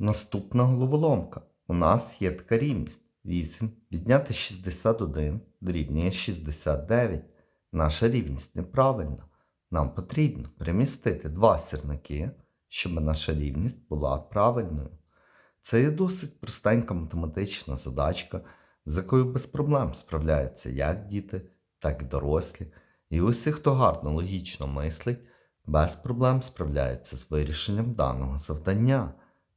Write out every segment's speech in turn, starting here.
Наступна головоломка. У нас є така рівність. 8 відняти 61 дорівнює 69. Наша рівність неправильна. Нам потрібно перемістити два сірники, щоб наша рівність була правильною. Це є досить простенька математична задачка, з якою без проблем справляються як діти, так і дорослі. І усі, хто гарно логічно мислить, без проблем справляються з вирішенням даного завдання.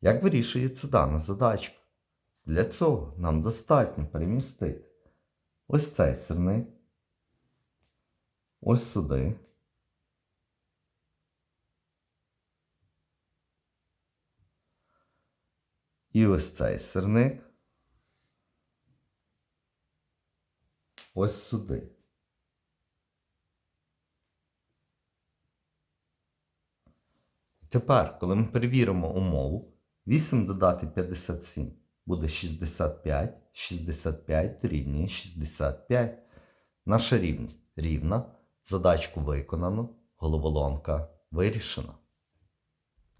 Як вирішується дана задачка? Для цього нам достатньо перемістити ось цей сірник, ось сюди. І ось цей сирник. Ось сюди. Тепер, коли ми перевіримо умову, 8 додати 57 буде 65, 65 дорівнює 65. Наша рівність рівна, задачку виконано, головоломка вирішена.